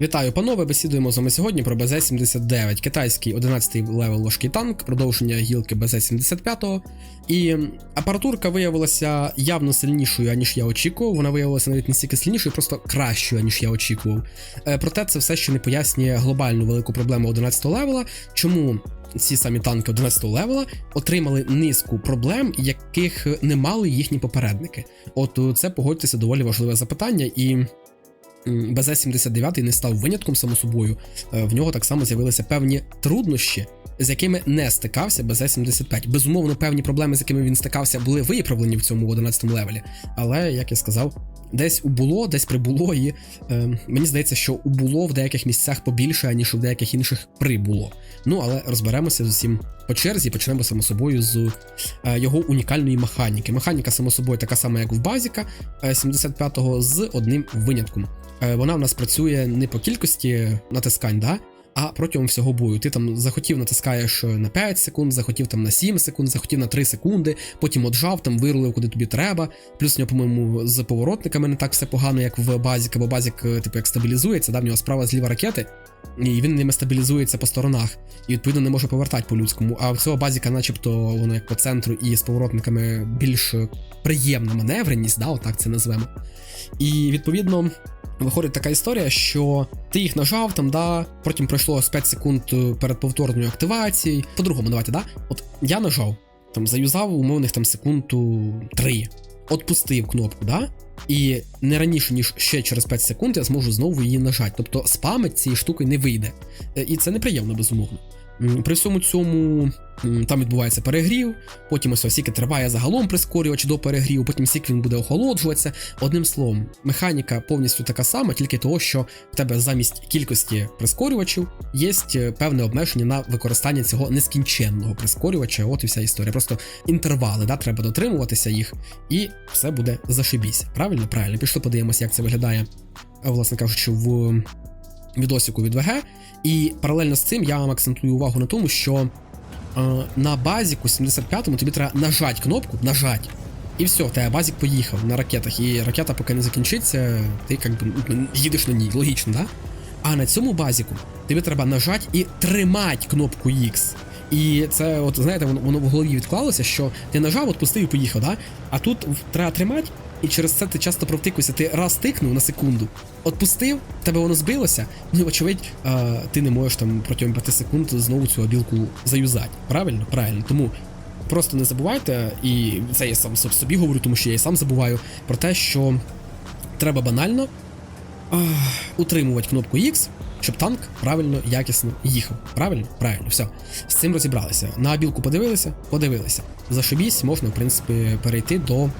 Вітаю, панове! Бесідуємо з вами сьогодні про БЗ-79, китайський 11-й левел важкий танк, продовження гілки БЗ-75. І апаратурка виявилася явно сильнішою, аніж я очікував. Вона виявилася навіть не стільки сильнішою, просто кращою, аніж я очікував. Е, Проте це все ще не пояснює глобальну велику проблему 11-го левела, чому. Ці самі танки 11-го левела отримали низку проблем, яких не мали їхні попередники. От е, це погодьтеся доволі важливе запитання, і БЗ-79 не став винятком само собою. Е, В нього так само з'явилися певні труднощі, з якими не стикався БЗ-75. Безумовно, певні проблеми, з якими він стикався, були виправлені в цьому 11-му левелі. Але, як я сказав, десь убуло, десь прибуло, і е, мені здається, що убуло в деяких місцях побільше, аніж у деяких інших прибуло. Ну, але розберемося з усім по черзі, почнемо само собою з е, його унікальної механіки. Механіка, само собою, така сама, як в Базіка е, 75-го, з одним винятком. Е, Вона в нас працює не по кількості натискань, да? А протягом всього бою. Ти там захотів натискаєш на 5 секунд, захотів там на 7 секунд, захотів на 3 секунди, потім отжав, там вирулив куди тобі треба. Плюс в нього, по-моєму, з поворотниками не так все погано, як в Базіка, бо Базік, е, типу, як стабілізується, да? в нього справа зліва ракети, і він ними стабілізується по сторонах, і відповідно не може повертати по-людському. А в цього Базіка, начебто, воно як по центру і з поворотниками більш приємна маневреність, да, отак це назвемо. І відповідно. Виходить така історія, що ти їх нажав там, да, потім пройшло 5 секунд е, перед повторною активацією. По-другому, давайте, да? От я нажав, там заюзав умовних там секунду 3, отпустив кнопку, да? І не раніше, ніж ще через 5 секунд я зможу знову її нажати. Тобто спамить цієї штуки не вийде. Е, І це неприємно, безумовно. При всьому цьому там відбувається перегрів, потім ось осіки триває загалом прискорювач до перегріву, потім сік він буде охолоджуватися. Одним словом, механіка повністю така сама, тільки того, що в тебе замість кількості прискорювачів є певне обмеження на використання цього нескінченного прискорювача. От і вся історія. Просто інтервали, да, треба дотримуватися їх, і все буде зашибісь. Правильно? Правильно. Пішли подивимося, як це виглядає, е, власне кажучи, в відосику від ВГ. І паралельно з цим я вам акцентую увагу на тому, що е, на базіку 75-му тобі треба нажати кнопку, нажать. І все, тебе базік поїхав на ракетах, і ракета, поки не закінчиться, ти як би ну, їдеш на ній, логічно, да? А на цьому базіку тобі треба нажати і тримати кнопку X. І це, от знаєте, воно, воно в голові відклалося, що ти нажав, отпустив і поїхав, да? А тут треба тримати, і через це ти часто провтикуєшся. Ти раз тикнув на секунду, отпустив, тебе воно збилося, ну і вочевидь, е, ти не можеш там протягом 5 секунд знову цю обілку заюзати. Правильно? Правильно. Тому просто не забувайте, і це я сам собі говорю, тому що я і сам забуваю про те, що треба банально ах, утримувати кнопку X, щоб танк правильно, якісно їхав. Правильно? Правильно, все. З цим розібралися. На білку подивилися, подивилися. Зашибісь, можна, в принципі, перейти до е,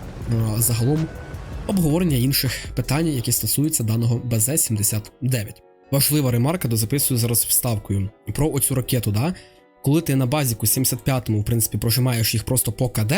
загалом обговорення інших питань, які стосуються даного БЗ-79. Важлива ремарка, дозаписую зараз вставкою про оцю ракету, да? Коли ти на базіку 75-му, в принципі, прожимаєш їх просто по КД,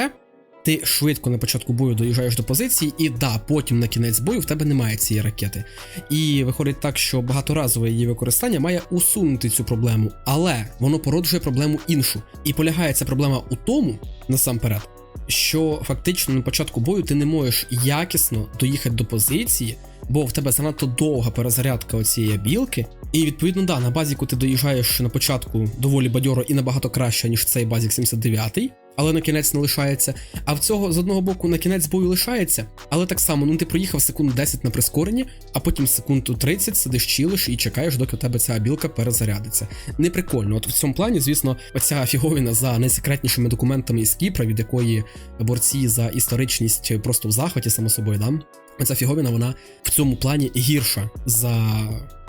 ти швидко на початку бою доїжджаєш до позиції, і да, потім на кінець бою в тебе немає цієї ракети. І виходить так, що багаторазове її використання має усунути цю проблему, але воно породжує проблему іншу. І полягає ця проблема у тому, насамперед, що фактично на початку бою ти не можеш якісно доїхати до позиції, бо в тебе занадто довга перезарядка оцієї білки. І відповідно, да, на базіку ти доїжджаєш на початку доволі бадьоро і набагато краще, ніж цей базік 79 але на кінець не лишається. А в цього з одного боку на кінець бою лишається, але так само, ну ти проїхав секунд 10 на прискоренні, а потім секунд 30 сидиш чилиш і чекаєш, доки у тебе ця білка перезарядиться. Неприкольно. От в цьому плані, звісно, оця фіговіна за найсекретнішими документами із Кіпра, від якої борці за історичність просто в захваті, само собою, да? Оця фіговіна, вона в цьому плані гірша за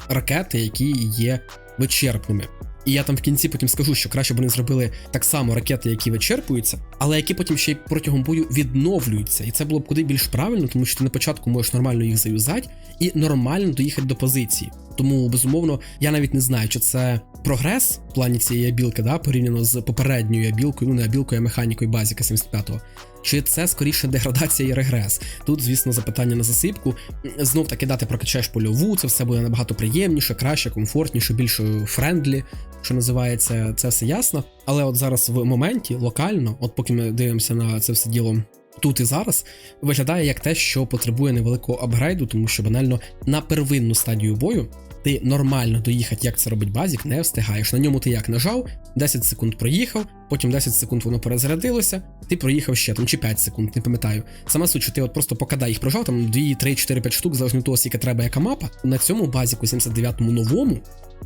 ракети, які є вичерпними. І я там в кінці потім скажу, що краще б вони зробили так само ракети, які вичерпуються, але які потім ще й протягом бою відновлюються. І це було б куди більш правильно, тому що ти на початку можеш нормально їх заюзати і нормально доїхати до позиції. Тому безумовно я навіть не знаю, чи це прогрес в плані цієї абілки, да, порівняно з попередньою абілкою, ну не абілкою, а механікою базіка 75-го. Чи це скоріше деградація і регрес? Тут, звісно, запитання на засипку. Знов таки дати прокачаєш польову, це все буде набагато приємніше, краще, комфортніше, більш френдлі, що називається, це все ясно. Але от зараз в моменті, локально, от поки ми дивимося на це все діло. Тут і зараз виглядає як те, що потребує невеликого апгрейду, тому що банально на первинну стадію бою ти нормально доїхати, як це робить базік, не встигаєш. На ньому ти як нажав, 10 секунд проїхав, потім 10 секунд воно перезарядилося, ти проїхав ще там чи 5 секунд, не пам'ятаю. Сама суть, ти от просто по КД їх прожав, там 2, 3, 4, 5 штук, залежно того, скільки треба яка мапа. На цьому базіку 79-му новому,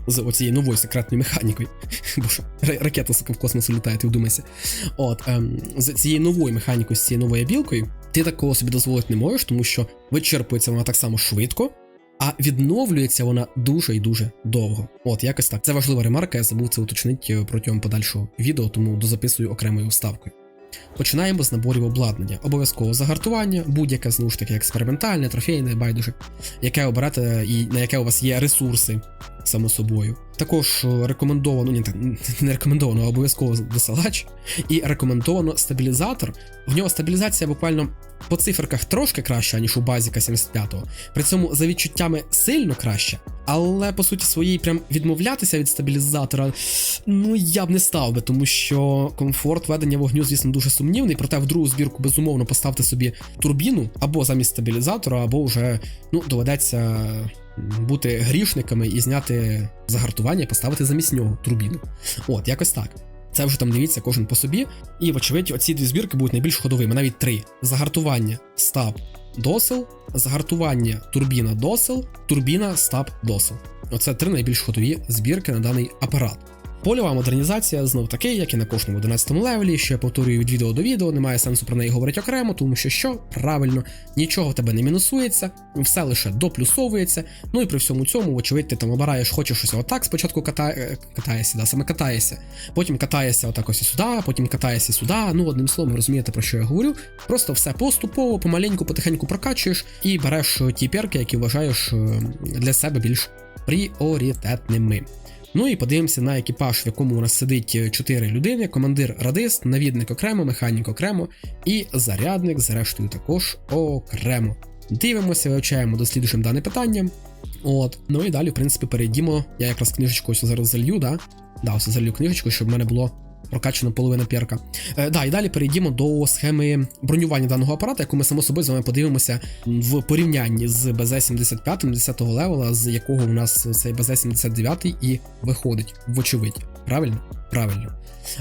з оцією новою секретною механікою, бо що ракета в космос літає, ти вдумайся. От ем, з цією новою механікою, з цією новою білкою, ти такого собі дозволити не можеш, тому що вичерпується вона так само швидко. А відновлюється вона дуже і дуже довго. От якось так. Це важлива ремарка, я забув це уточнити протягом подальшого відео, тому дозаписую окремою вставкою. Починаємо з наборів обладнання. Обов'язково загартування, будь-яке знову ж таки експериментальне, трофейне, байдуже, яке обирати і на яке у вас є ресурси, само собою. Також е, рекомендовано, ні, не рекомендовано, а обов'язково досилач. І рекомендовано стабілізатор. В нього стабілізація буквально по циферках трошки краща, ніж у базіка 75-го. При цьому за відчуттями сильно краще. Але по суті своїй прям відмовлятися від стабілізатора, ну я б не став би, тому що комфорт ведення вогню, звісно, дуже сумнівний. Проте в другу збірку безумовно поставте собі турбіну або замість стабілізатора, або вже ну доведеться бути грішниками і зняти загартування і поставити замість нього турбіну. От, якось так. Це вже там дивіться кожен по собі. І, вочевидь, оці дві збірки будуть найбільш ходовими, навіть три: загартування стаб досел, загартування турбіна досел, турбіна стаб досел. Оце три найбільш ходові збірки на даний апарат. Польова модернізація знов таки, як і на кожному 11-му левелі, що я повторюю від відео до відео, немає сенсу про неї говорити окремо, тому що що правильно, нічого тебе не мінусується, все лише доплюсовується. Ну і при всьому цьому, вочевидь, ти там обираєш, хочеш щось отак, спочатку ката... е, катаєшся, да, саме катаєшся, потім катаєшся отак ось і сюди, потім катаєшся сюди. Ну, одним словом, розумієте, про що я говорю. Просто все поступово, помаленьку, потихеньку прокачуєш і береш ті перки, які вважаєш е, для себе більш пріоритетними. Ну і подивимося на екіпаж, в якому у нас сидить 4 людини: командир радист, навідник окремо, механік окремо і зарядник, зрештою, також окремо. Дивимося, вивчаємо, досліджуємо дане питання. От, ну і далі, в принципі, перейдімо. Я якраз книжечку ось зараз залью, да? Да, ось залью книжечку, щоб в мене було прокачано половина перка. Е, да, і далі перейдімо до схеми бронювання даного апарата, яку ми само собою з вами подивимося в порівнянні з БЗ-75 10-го левела, з якого у нас цей БЗ-79 і виходить, вочевидь. Правильно? Правильно.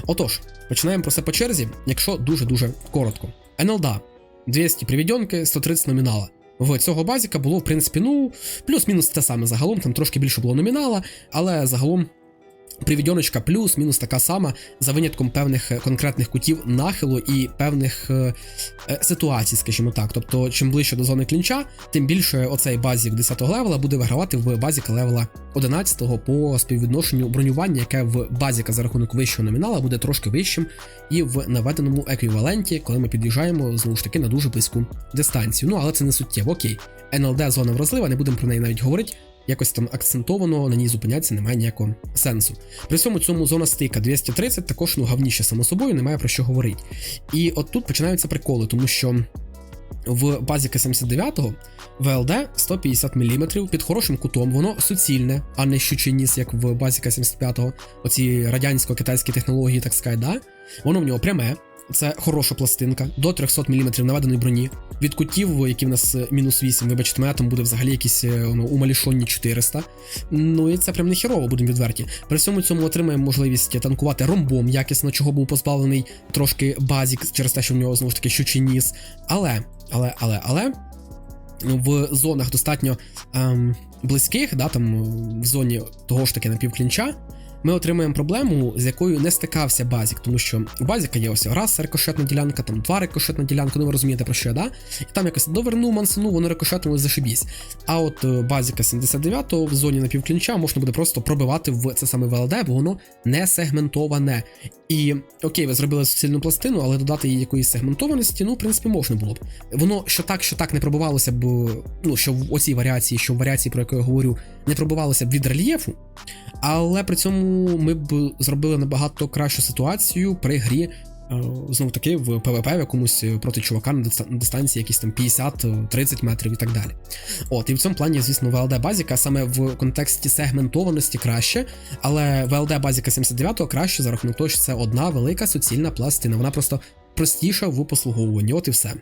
Отож, починаємо про це по черзі, якщо дуже-дуже коротко. НЛДА 200 привідьонки, 130 номінала. В цього базіка було, в принципі, ну, плюс-мінус те саме загалом, там трошки більше було номінала, але загалом Привідьоночка плюс-мінус така сама, за винятком певних е, конкретних кутів нахилу і певних е, е, ситуацій, скажімо так. Тобто, чим ближче до зони клінча, тим більше оцей базік 10-го левела буде вигравати в базіка левела 11-го по співвідношенню бронювання, яке в базіка за рахунок вищого номінала буде трошки вищим, і в наведеному еквіваленті, коли ми під'їжджаємо знову ж таки на дуже близьку дистанцію. Ну але це не суттєво. Окей, НЛД зона вразлива, не будемо про неї навіть говорити якось там акцентовано на ній зупинятися немає ніякого сенсу. При всьому цьому зона стика 230 також ну гавніше, само собою, немає про що говорити. І от тут починаються приколи, тому що. В базіка 79-го ВЛД 150 мм під хорошим кутом, воно суцільне, а не щучий ніс, як в базіка 75-го, оці радянсько-китайські технології, так сказати, да? Воно в нього пряме, це хороша пластинка, до 300 мм наведеної броні. Від кутів, які в нас е, мінус 8, вибачте, мене там буде взагалі якісь е, ну, умалішонні 400. Ну і це прям не херово, будемо відверті. При всьому цьому отримаємо можливість танкувати ромбом, якісно, чого був позбавлений трошки базік через те, що в нього знову ж таки щучий ніс. Але, але, але, але. В зонах достатньо ем, близьких, да, там в зоні того ж таки напівклінча, ми отримаємо проблему, з якою не стикався базік, тому що у базіка є ось раз рикошетна ділянка, там два рикошетна ділянка, ну ви розумієте про що, да? І там якось доверну, мансану, воно рикошетнуло зашибісь. А от е, базіка 79-го в зоні напівклінча можна буде просто пробивати в це саме ВЛД, бо воно не сегментоване. І окей, ви зробили суцільну пластину, але додати їй якоїсь сегментованості, ну, в принципі, можна було б. Воно що так, що так не пробивалося б, ну, що в оцій варіації, що в варіації, про яку я говорю, не пробивалося б від рельєфу, але при цьому ми б зробили набагато кращу ситуацію при грі. Знову таки в ПВП в якомусь проти чувака на дистанції якісь там 50-30 метрів і так далі. От, і в цьому плані, звісно, VLD базіка саме в контексті сегментованості краще, але VLD базіка 79-го краще за рахунок того, що це одна велика суцільна пластина. Вона просто простіша в послуговуванні. От і все.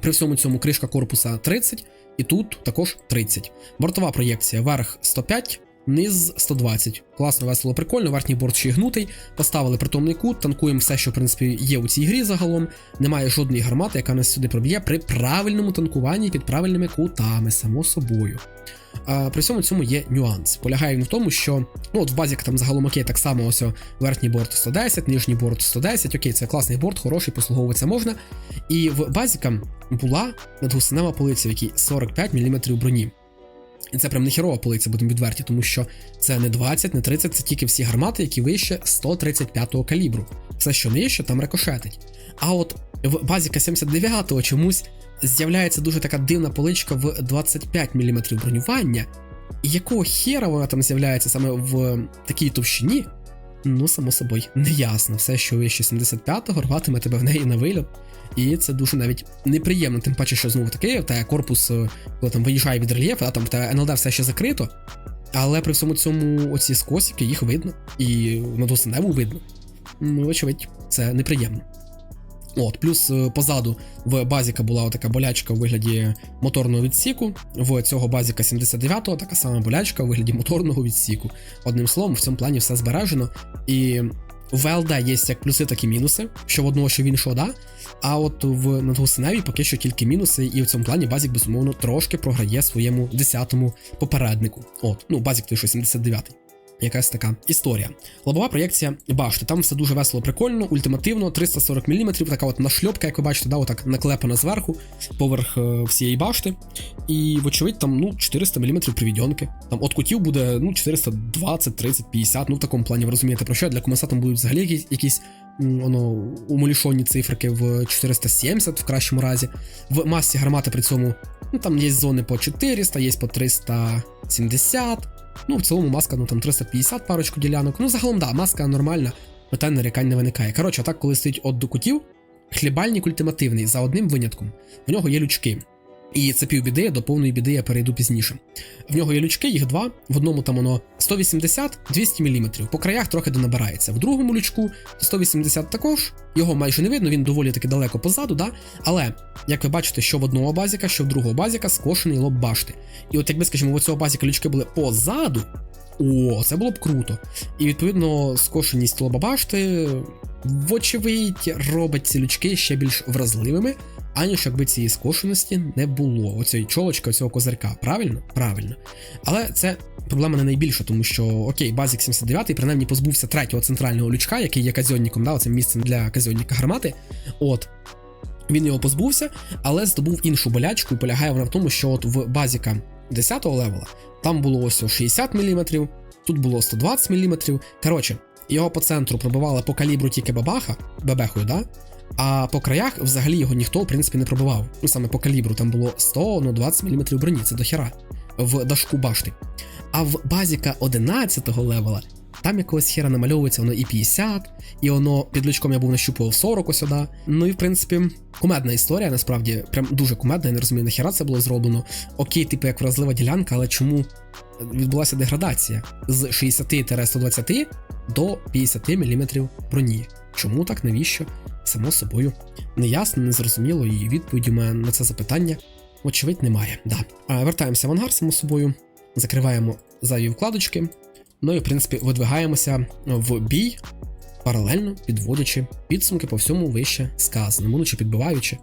При всьому цьому кришка корпуса 30, і тут також 30. Бортова проєкція верх 105, низ 120. Класно, весело, прикольно. Верхній борт ще й гнутий. Поставили притомний кут, танкуємо все, що в принципі є у цій грі загалом. Немає жодної гармати, яка нас сюди проб'є при правильному танкуванні під правильними кутами, само собою. А, при всьому цьому є нюанс. Полягає він в тому, що ну от в базі там загалом окей, так само ось верхній борт 110, нижній борт 110. Окей, це класний борт, хороший, послуговуватися можна. І в базіка була надгусинева полиця, в якій 45 мм броні. І це прям не херова полиця, будемо відверті, тому що це не 20, не 30, це тільки всі гармати, які вище 135-го калібру. Все, що нижче, там рикошетить. А от в базіка 79-го чомусь з'являється дуже така дивна поличка в 25 мм бронювання. І якого хера вона там з'являється саме в такій товщині? Ну, само собою, не ясно. Все, що вище 75-го, рватиме тебе в неї на виліт. І це дуже навіть неприємно, тим паче, що знову таки, в тебе корпус, е, коли там виїжджає від рельєфу, а там в тебе НЛД все ще закрито. Але при всьому цьому оці скосики їх видно, і на досиневу видно. Ну, очевидь, це неприємно. От, плюс е, позаду в базіка була така болячка у вигляді моторного відсіку. В цього базіка 79-го така сама болячка у вигляді моторного відсіку. Одним словом, в цьому плані все збережено. І в ЛД є як плюси, так і мінуси, що в одного, що в іншого, да. А от в надгусиневі поки що тільки мінуси, і в цьому плані базік, безумовно, трошки програє своєму 10-му попереднику. От, ну, базік той, що 79-й. Якась така історія. Лобова проєкція башти. Там все дуже весело, прикольно, ультимативно, 340 мм, така от нашльопка, як ви бачите, да, отак наклепана зверху, поверх е, всієї башти. І, вочевидь, там ну, 400 мм привідьонки. Там от кутів буде ну, 420, 30, 50, ну в такому плані, ви розумієте, про що для комеса там будуть взагалі якісь, якісь воно, умалішонні циферки в 470 в кращому разі. В масі гармати при цьому ну, там є зони по 400, є по 370. Ну, в цілому маска, ну там 350 парочку ділянок. Ну, загалом, да, маска нормальна, питань нарікань не виникає. Коротше, так, коли стоїть от до кутів, хлібальник ультимативний за одним винятком. В нього є лючки. І це півбіди, до повної біди я перейду пізніше. В нього є лючки, їх два. В одному там воно 180-200 мм. По краях трохи донабирається. В другому лючку 180 також. Його майже не видно, він доволі таки далеко позаду, да? але як ви бачите, що в одного базіка, що в другого базіка скошений лоб башти. І от якби, скажімо, у цього базіка лючки були позаду, о, це було б круто. І відповідно скошеність лоба башти, вочевидь, робить ці лючки ще більш вразливими, аніж якби цієї скошеності не було. Оцієї чолочка, оцього козирка. Правильно? Правильно. Але це проблема не найбільша, тому що окей, базік 79 принаймні позбувся третього центрального лючка, який є казьонником, да, оцим місцем для казьонника гармати. От. Він його позбувся, але здобув іншу болячку, і полягає вона в тому, що от в базіка 10-го левела там було ось 60 мм, тут було 120 мм. Коротше, його по центру пробивали по калібру тільки бабаха, бебехою, да? А по краях взагалі його ніхто, в принципі, не пробивав. Ну саме по калібру там було 100-20 мм броні, це дохера в дашку башти. А в базіка 11-го левела там якогось хера намальовується воно і 50, і воно під лючком я був нащупував 40 ось сюди. Ну і в принципі, кумедна історія, насправді, прям дуже кумедна, я не розумію, нахера це було зроблено. Окей, типу, як вразлива ділянка, але чому відбулася деградація з 60-120 до 50 мм броні? Чому так, навіщо? Само собою неясно, незрозуміло, і відповіді у мене на це запитання, очевидь, немає. Да. А, Вертаємося в ангар, само собою, закриваємо зайві вкладочки. Ну і в принципі видвигаємося в бій, паралельно підводячи підсумки по всьому вище сказаному, ну чи підбиваючи.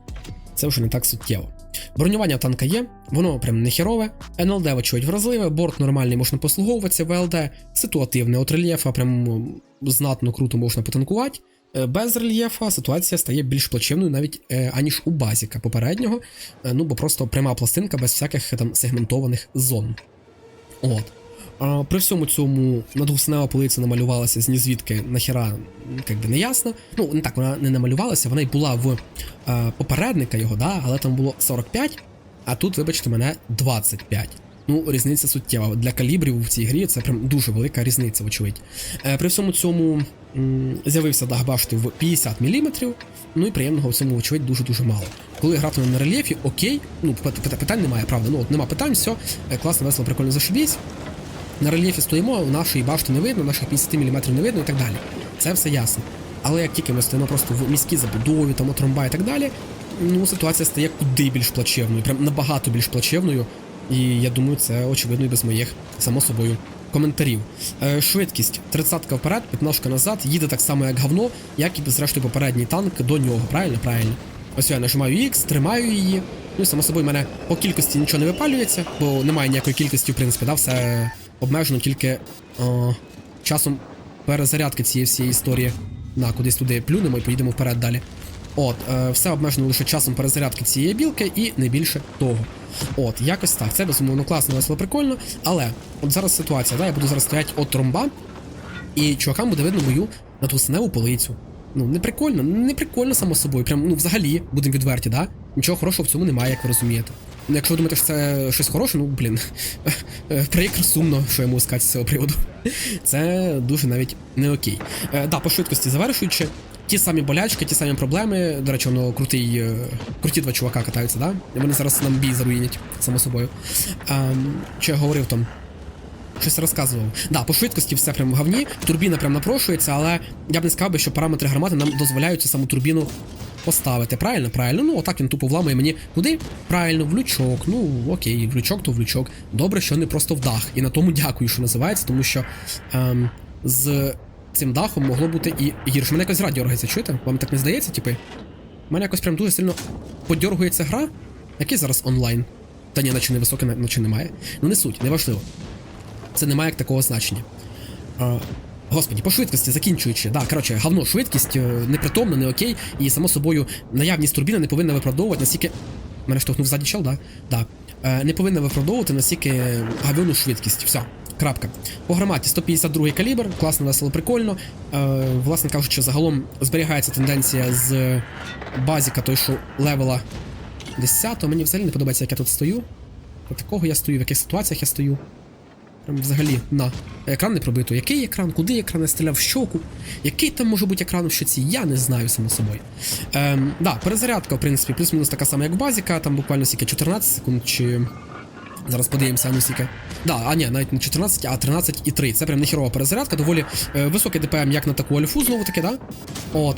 Це вже не так суттєво. Бронювання танка є, воно прям не херове, НЛД вочевидь вразливе, борт нормальний можна послуговуватися, ВЛД ситуативне, от рельєфа прям знатно круто можна потанкувати. Е, Без рельєфа ситуація стає більш плачевною навіть е, аніж у базіка попереднього, е, ну бо просто пряма пластинка без всяких там сегментованих зон. От. А, При всьому цьому надгуснева полиця намалювалася з нізвідки нахера, як би не ясно. Ну, не так, вона не намалювалася, вона й була в а, попередника його, да, але там було 45, а тут, вибачте мене, 25. Ну, різниця суттєва. Для калібрів в цій грі це прям дуже велика різниця, вочевидь. Е, при всьому цьому з'явився дах башти в 50 мм, ну і приємного в цьому, вочевидь, дуже-дуже мало. Коли гратиме на рельєфі, окей, ну, пит- питань немає, правда. Ну, от нема питань, все, класно, весело, прикольно зашибісь. На рельєфі стоїмо, нашої башти не видно, наших 50 мм не видно і так далі. Це все ясно. Але як тільки ми стоїмо просто в міській забудові, там от трамвай і так далі, ну, ситуація стає куди більш плачевною, прям набагато більш плачевною. І я думаю, це очевидно і без моїх, само собою, коментарів. Е, швидкість 30 вперед, 15 назад, їде так само, як говно, як і зрештою попередній танк до нього. Правильно? Правильно. Ось я нажимаю X, тримаю її. Ну і само собою, мене по кількості нічого не випалюється, бо немає ніякої кількості, в принципі, да, все обмежено тільки о, часом перезарядки цієї всієї історії. На, кудись туди плюнемо і поїдемо вперед далі. От, е, все обмежено лише часом перезарядки цієї білки і не більше того. От, якось так. Це безумовно класно, весело, прикольно. Але от зараз ситуація, да, я буду зараз стояти от тромба, і чувакам буде видно мою надвусневу полицю. Ну, не прикольно, не прикольно само собою. Прям, ну, взагалі, будемо відверті, да? Нічого хорошого в цьому немає, як ви розумієте. Ну, якщо ви думаєте, що це щось хороше, ну блін, прикро сумно, що я можу сказати з цього приводу. Це дуже навіть не окей. Е, да, по швидкості завершуючи, ті самі болячки, ті самі проблеми. До речі, воно крутий, е, круті два чувака катаються, да? Вони зараз нам бій заруїнять, само собою. Ем, чи я говорив там? Щось розказував. Да, по швидкості все прям говні. Турбіна прям напрошується, але я б не сказав би, що параметри гармати нам дозволяють цю саму турбіну поставити. Правильно? Правильно. Ну, отак він тупо вламує мені куди? Правильно, в лючок. Ну, окей, в лючок то в лючок. Добре, що не просто в дах. І на тому дякую, що називається, тому що ем, з цим дахом могло бути і гірше. Мене якось гра дергається, чуєте? Вам так не здається, типи? У мене якось прям дуже сильно подергується гра. Який зараз онлайн? Та ні, наче не високе, наче немає. Ну не суть, неважливо. Це не має такого значення. Господі, по швидкості закінчуючи. Да, коротше, говно, швидкість е, непритомна, не окей, і само собою наявність турбіни не повинна виправдовувати настільки. Мене штовхнув ззаді чел, да? Да. Е, не повинна виправдовувати настільки гавьону швидкість. Все. Крапка. По громаді 152 калібр, класно, весело, прикольно. Е, власне кажучи, загалом зберігається тенденція з базіка, той, що левела 10 Мені взагалі не подобається, як я тут стою. От такого я стою, в яких ситуаціях я стою. Прям взагалі на екран не пробито. Який екран? Куди екран я стріляв в щоку? Який там може бути екран в щоці? Я не знаю само собою. Ем, да, перезарядка, в принципі, плюс-мінус така сама, як базіка, там буквально скільки 14 секунд чи. Зараз подивимося, ну скільки. Да, а ні, навіть не 14, а 13 і 3. Це прям нехерова перезарядка, доволі е, високий ДПМ, як на таку альфу, знову таки, да? От.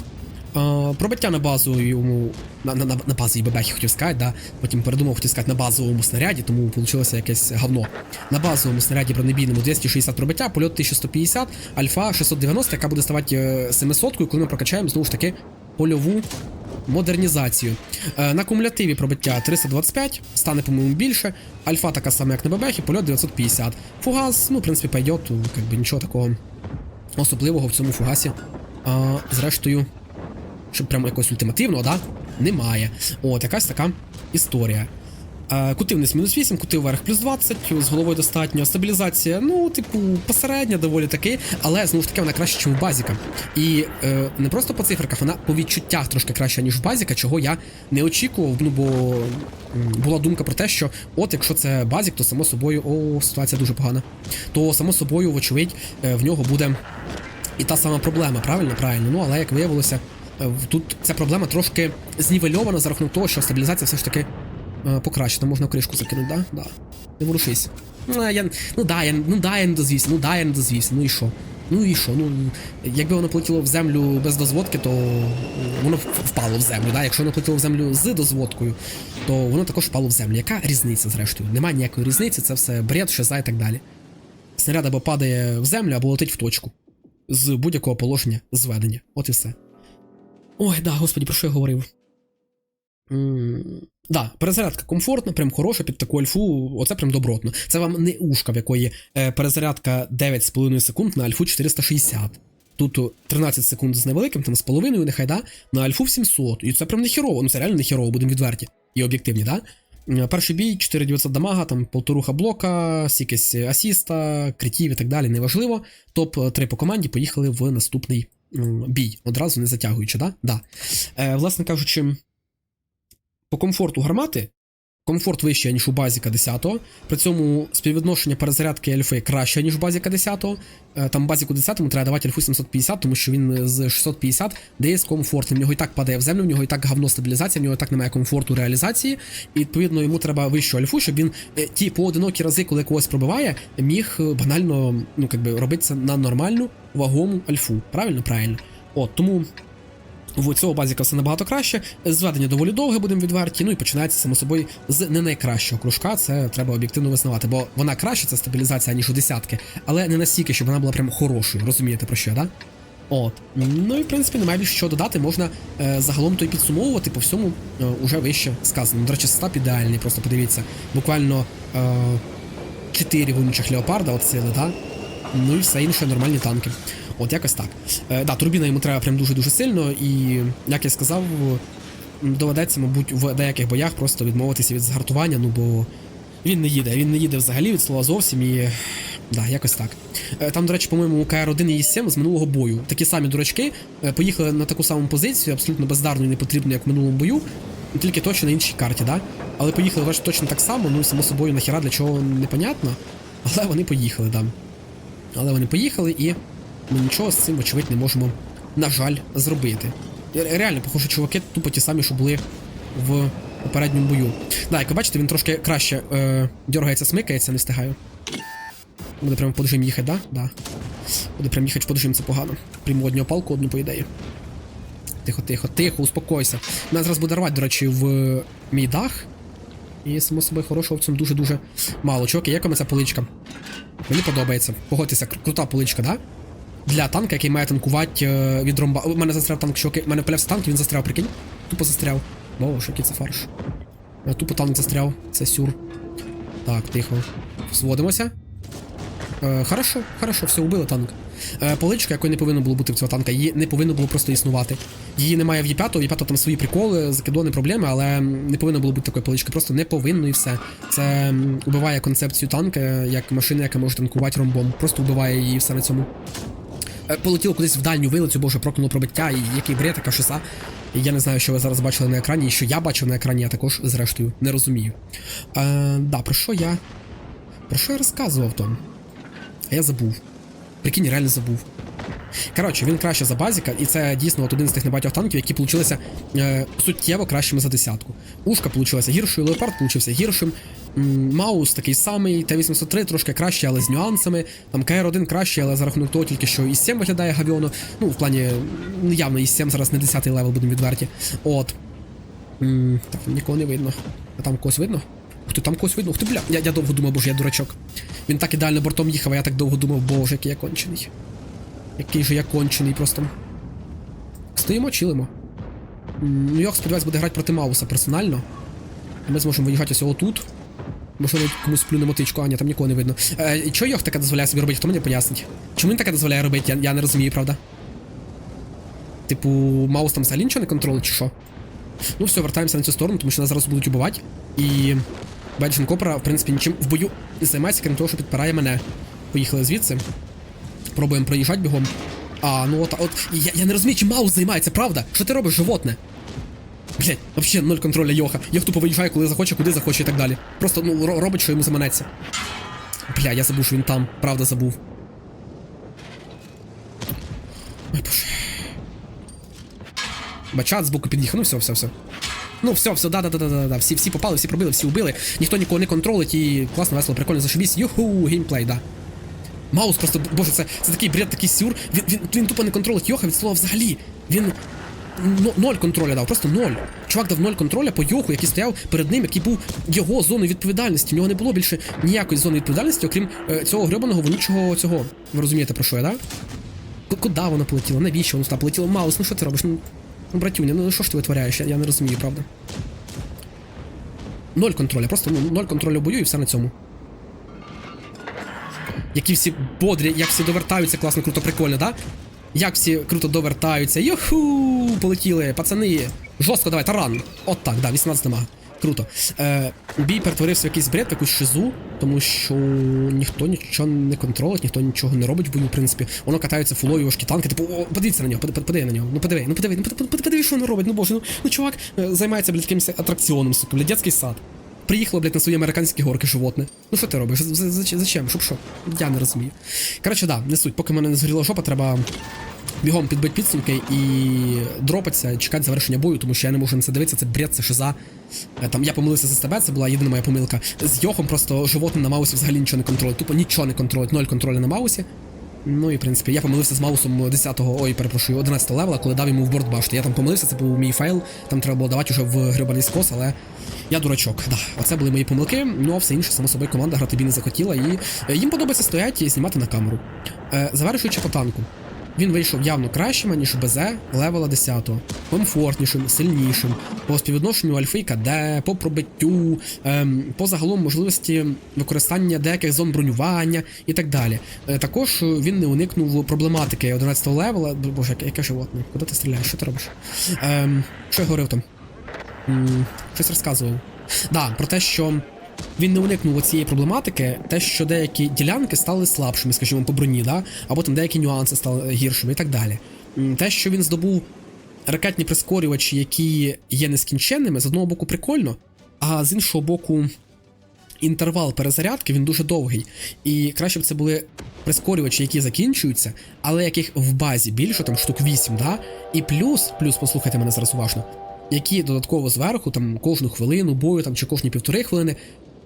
Е, пробиття на базу йому. На, на, на, базу ІББ хотів сказати, да? Потім передумав хотів сказати на базовому снаряді, тому вийшло якесь говно. На базовому снаряді бронебійному 260 пробиття, польот 1150, альфа 690, яка буде ставати 700, коли ми прокачаємо знову ж таки польову модернізацію. Е, на кумулятиві пробиття 325, стане, по-моєму, більше. Альфа така сама, як на ББХ, польот 950. Фугас, ну, в принципі, пойдет, как би нічого такого особливого в цьому фугасі. А, зрештою, щоб прямо якогось ультимативного, да? Немає. От, якась така історія. Е, Кути вниз мінус 8, кути вверх плюс 20, з головою достатньо. Стабілізація, ну, типу, посередня, доволі таки, але знову ж таки вона краще, ніж у базіка. І е, не просто по циферках, вона по відчуттях трошки краща, ніж в базіка, чого я не очікував. Ну, бо була думка про те, що от якщо це базік, то само собою, о, ситуація дуже погана. То само собою, вочевидь, е, в нього буде і та сама проблема, правильно? Правильно. Ну, але як виявилося, тут ця проблема трошки знівельована за рахунок того, що стабілізація все ж таки е, покращена. Можна кришку закинути, да? Да. Не ворушись. Ну, я, ну да, я, ну да, я не дозвівся, ну да, я не дозвівся, ну і що? Ну і що? Ну, якби воно полетіло в землю без дозводки, то е, воно впало в землю. Да? Якщо воно полетіло в землю з дозводкою, то воно також впало в землю. Яка різниця, зрештою? Немає ніякої різниці, це все бред, шиза і так далі. Снаряд або падає в землю, або летить в точку. З будь-якого положення зведення. От і все. Ой, да, господі, про що я говорив? М, Да, перезарядка комфортна, прям хороша під таку альфу, оце прям добротно. Це вам не ушка, в якої е, перезарядка 9,5 секунд на альфу 460. Тут 13 секунд з невеликим, там з половиною, нехай да, на альфу в 700. І це прям не хірово, ну це реально не хірово, будемо відверті і об'єктивні, да? Перший бій, 4900 дамага, там полторуха блока, сікесь асіста, критів і так далі, неважливо. Топ-3 по команді поїхали в наступний бій, одразу не затягуючи, да? Да. Е, власне кажучи, по комфорту гармати. Комфорт вищий, ніж у Базіка 10-го. При цьому співвідношення перезарядки альфи краще, ніж у Базіка 10-го. Е, Там Базіку 10-му треба давати альфу 750, тому що він з 650 дає з комфортним. В нього і так падає в землю, в нього і так говно стабілізація, в нього і так немає комфорту реалізації. І відповідно йому треба вищу альфу, щоб він е, ті поодинокі рази, коли когось пробиває, міг е, банально ну, как би, робити це на нормальну вагому альфу. Правильно? Правильно. От, тому В цього базіка все набагато краще. Зведення доволі довге, будемо відверті. Ну і починається само собою з не найкращого кружка. Це треба об'єктивно визнавати, бо вона краще, це стабілізація, ніж у десятки, але не настільки, щоб вона була прям хорошою. Розумієте про що, да? От. Ну і в принципі немає більше що додати. Можна е, загалом то й підсумовувати по всьому е, уже вище сказано. До речі, стап ідеальний, просто подивіться. Буквально е, 4 вонючих леопарда от да? Ну і все інше нормальні танки. От якось так. Е, да, турбіна йому треба прям дуже-дуже сильно, і як я сказав, доведеться, мабуть, в деяких боях просто відмовитися від згартування, ну бо він не їде, він не їде взагалі від слова зовсім і. Да, якось так. Е, Там, до речі, по-моєму, у КР-1 і С7 з минулого бою. Такі самі дурачки е, поїхали на таку саму позицію, абсолютно бездарну і непотрібну, як в минулому бою, тільки точно на іншій карті, да? Але поїхали бачиш, точно так само, ну само собою нахіра для чого непонятно. Але вони поїхали, да. Але вони поїхали і ми нічого з цим, очевидь, не можемо, на жаль, зробити. Ре- Реально, похоже, чуваки тупо ті самі, що були в попередньому бою. Да, як ви бачите, він трошки краще е, дергається, смикається, не встигаю. Буде прямо подожим їхати, да? Да. Буде прямо їхати подожим, це погано. Прийму одну палку, одну по ідеї. Тихо, тихо, тихо, успокойся. Мене зараз буде рвати, до речі, в мій дах. І само собою хорошого в цьому дуже-дуже мало. Чуваки, як вам ця поличка? Мені подобається. Погодьтеся, кру- крута поличка, да? Для танка, який має танкувати е, від ромба. У мене застряв танк, чуваки. У мене палявся танк, він застряв, прикинь. Тупо застряв. Боже, який це фарш. Е, Тупо танк застряв. Це сюр. Так, тихо. Зводимося. Е, хорошо, хорошо, все, убили танк. Е, поличка, якої не повинно було бути в цього танка, її не повинно було просто існувати. Її немає в Є5, у Є5 там свої приколи, закидони, проблеми, але не повинно було бути такої полички, просто не повинно і все. Це убиває концепцію танка як машини, яка може танкувати ромбом. Просто вбиває її все на цьому. Е, Полетіло кудись в дальню вилицю, боже, проклянуло пробиття, і який бред, яка шоса. Я не знаю, що ви зараз бачили на екрані, і що я бачив на екрані, я також, зрештою, не розумію. Е, да, про що я. Про що я розказував там? А я забув. Прикинь, реально забув. Коротше, він краще за базіка, і це дійсно от один з тих небагатьох танків, які получилися е, суттєво кращими за десятку. Ушка получилася гіршою, леопард получився гіршим. Маус такий самий, Т-803 трошки краще, але з нюансами. Там КР-1 краще, але за рахунок того тільки що і 7 виглядає гавьоно. Ну, в плані, явно і 7 зараз не 10 левел, будемо відверті. От. Так, нікого не видно. А там когось видно? Ух ти, там когось видно. Ух ти, бля. Я, я довго думав, боже, я дурачок. Він так ідеально бортом їхав, а я так довго думав, боже, який я кончений. Який же я кончений просто. Стоїмо, чилимо. М, Ну, сподіваюсь, буде грати проти Мауса персонально. Ми зможемо виїжджати ось отут. Можливо, комусь плюне мотичку, а ні, там нікого не видно. Е, чого Йох таке дозволяє собі робити? Хто мені пояснить? Чому він таке дозволяє робити? Я, я не розумію, правда? Типу, Маус там взагалі нічого не контролить, чи що? Ну все, вертаємося на цю сторону, тому що нас зараз будуть убивати. І Бенджин Копера, в принципі, нічим в бою не займається, крім того, що підпирає мене. Поїхали звідси. Пробуємо проїжджати бігом. А, ну от, от я, я не розумію, чим Маус займається, правда? Що ти робиш, животне? Блять, вообще ноль контроля Йоха. Йох тупо виїжджає, коли захоче, куди захоче і так далі. Просто ну робить, що йому заманеться. Бля, я забув, що він там. Правда забув. Ой, боже. Бачат збоку під'їхав, ну все, все, все. Ну, все, все, да, да, да, да, да, да. Всі, всі попали, всі пробили, всі убили. Ніхто нікого не контролить і класно, весело, прикольно, зашибісь. Юху, геймплей, да. Маус просто, боже, це, це такий бред, такий сюр. Він, він, він тупо не контролить Йоха від слова взагалі. Він ноль контроля дав, просто ноль. Чувак дав ноль контроля по Йоху, який стояв перед ним, який був його зоною відповідальності. В нього не було більше ніякої зони відповідальності, окрім е, цього гребаного вонючого цього. Ви розумієте про що я, да? Куди воно полетіло? Навіщо воно туди полетіло? Маус, ну що ти робиш? Ну, ну братюня, ну що ж ти витворяєш? Я, я не розумію, правда. Ноль контроля, просто ну, ноль контролю бою і все на цьому. Які всі бодрі, як всі довертаються, класно, круто, прикольно, да? Як всі круто довертаються. Юху! Полетіли, пацани. Жорстко, давай, таран. От так, да, 18 дамага. Круто. Е, бій перетворився в якийсь бред, в якусь шизу, тому що ніхто нічого не контролить, ніхто нічого не робить в бою, в принципі. Воно катаються фулові важкі танки, типу, о, подивіться на нього, поди- подиви на нього. Ну подиви, ну подиви, ну подиви, що воно робить, ну боже, ну, ну чувак е, займається, блядь, якимось атракціоном, сука, блядь, дитячий сад. Приїхало, блядь, на свої американські горки животне. Ну що ти робиш? За- за- за- Зачем? Щоб що? Я не розумію. Коротше, да, не суть. Поки мене не згоріла жопа, треба бігом підбити підсумки і дропатися, чекати завершення бою, тому що я не можу на це дивитися, це бред, це шиза. Е, Там я помилився за тебе, це була єдина моя помилка. З Йохом просто животне на маусі взагалі нічого не контролює. Тупо нічого не контролює, ноль контролю на маусі. Ну і в принципі, я помилився з маусом 10-го, ой, перепрошую, 11-го левела, коли дав йому в борт башти. Я там помилився, це був мій фейл, там треба було давати вже в гребаний скос, але я дурачок. Да, оце були мої помилки. Ну а все інше, само собою, команда грати бі не захотіла, і е, їм подобається стояти і знімати на камеру. Е, завершуючи по танку. Він вийшов явно кращим, ніж БЗ левела 10-го, комфортнішим, сильнішим, по співвідношенню альфи і КД, по пробиттю, ем, по загалом можливості використання деяких зон бронювання і так далі. Е, також він не уникнув проблематики 11-го левела. Боже, яке, яке животне? Куди ти стріляєш? Що ти робиш? Ем, що я говорив там? М, щось розказував. Да, про те, що він не уникнув цієї проблематики, те, що деякі ділянки стали слабшими, скажімо, по броні, да? або там деякі нюанси стали гіршими і так далі. Те, що він здобув ракетні прискорювачі, які є нескінченними, з одного боку прикольно, а з іншого боку, інтервал перезарядки він дуже довгий. І краще б це були прискорювачі, які закінчуються, але яких в базі більше, там штук 8, да? І плюс, плюс, послухайте мене зараз уважно, які додатково зверху, там кожну хвилину бою там, чи кожні півтори хвилини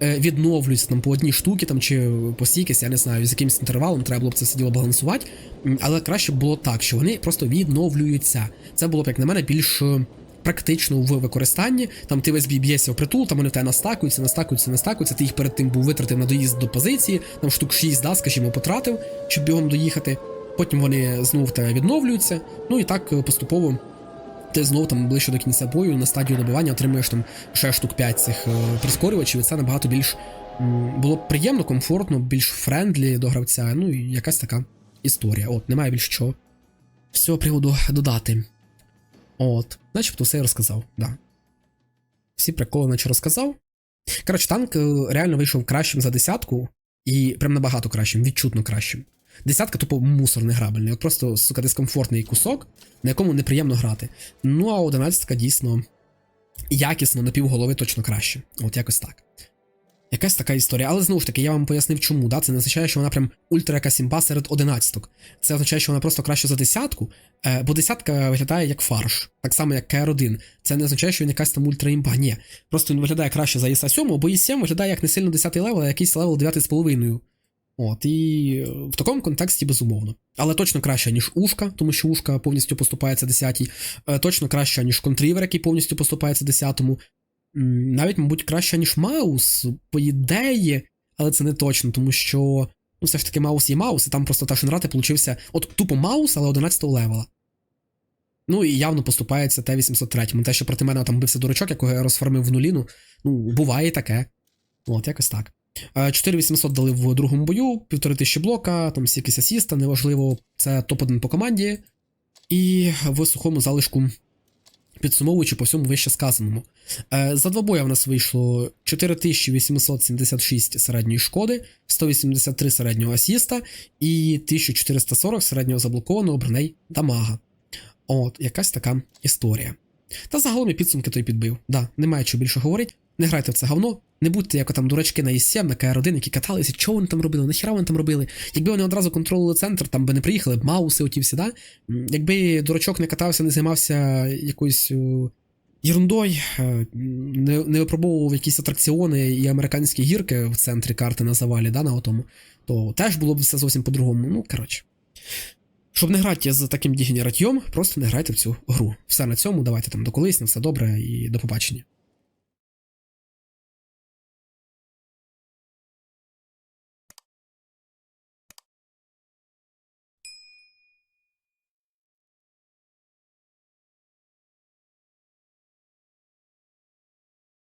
е, відновлюються там по одній штуці там, чи по стійкість, я не знаю, з якимось інтервалом треба було б це все діло балансувати. Але краще б було так, що вони просто відновлюються. Це було б, як на мене, більш. е, Практично в використанні, там ти весь бій б'єшся в притул, там вони в тебе настакуються, настакуються, настакуються. Ти їх перед тим був витратив на доїзд до позиції, там штук 6, да, скажімо, потратив, щоб бігом доїхати. Потім вони знову в тебе відновлюються. Ну і так е, поступово ти знову там ближче до кінця бою на стадію добивання отримуєш там ще штук 5 цих е, прискорювачів, і це набагато більш було б приємно, комфортно, більш френдлі до гравця. Ну і якась така історія. От, немає більше чого з цього приводу додати. От, начебто все я розказав, да. Всі приколи, наче розказав. Коротше, танк е, реально вийшов кращим за десятку, і прям набагато кращим, відчутно кращим. Десятка тупо мусор неграбельний, от просто, сука, дискомфортний кусок, на якому неприємно грати. Ну а одинадцятка дійсно якісно на півголови точно краще. От якось так. Якась така історія. Але знову ж таки, я вам пояснив, чому. Да? Це не означає, що вона прям ультра якась імба серед одинадцяток. Це означає, що вона просто краще за десятку, е, бо десятка виглядає як фарш, так само як КР1. Це не означає, що він якась там ультра імба. Ні. Просто він виглядає краще за ІСа 7, бо ІС 7 виглядає як не сильно 10 левел, а якийсь левел 9,5. От, і е, в такому контексті безумовно. Але точно краще, ніж ушка, тому що ушка повністю поступається 10 е, точно краще, ніж контрівер, який повністю поступається 10-му. Навіть, мабуть, краще, ніж Маус, по ідеї, але це не точно, тому що ну, все ж таки Маус є Маус, і там просто та Шенрати получився от тупо Маус, але 11-го левела. Ну і явно поступається Т-803. Те, що проти мене там бився дурачок, якого я розфармив в нуліну, ну, буває таке. От, якось так. Е, 4800 дали в другому бою, 1500 блока, там якісь асіста, неважливо, це топ-1 по команді. І в сухому залишку, підсумовуючи по всьому вище сказаному. Е, За два боя в нас вийшло 4876 середньої шкоди, 183 середнього асіста і 1440 середнього заблокованого броней дамага. От, якась така історія. Та загалом і підсумки той підбив. Да, немає чого більше говорити. Не грайте в це говно, не будьте як там дурачки на ІС-7, на КР1, які каталися, що вони там робили, нахіра вони там робили. Якби вони одразу контролили центр, там би не приїхали б мауси оті всі, да? Якби дурачок не катався, не займався якоюсь о, ерундой, е, не, не випробовував якісь атракціони і американські гірки в центрі карти на завалі, да, на отому, то теж було б все зовсім по-другому. Ну, коротше. Щоб не грати з таким дігенератьйом, просто не грайте в цю гру. Все на цьому, давайте там до колись, на все добре і до побачення.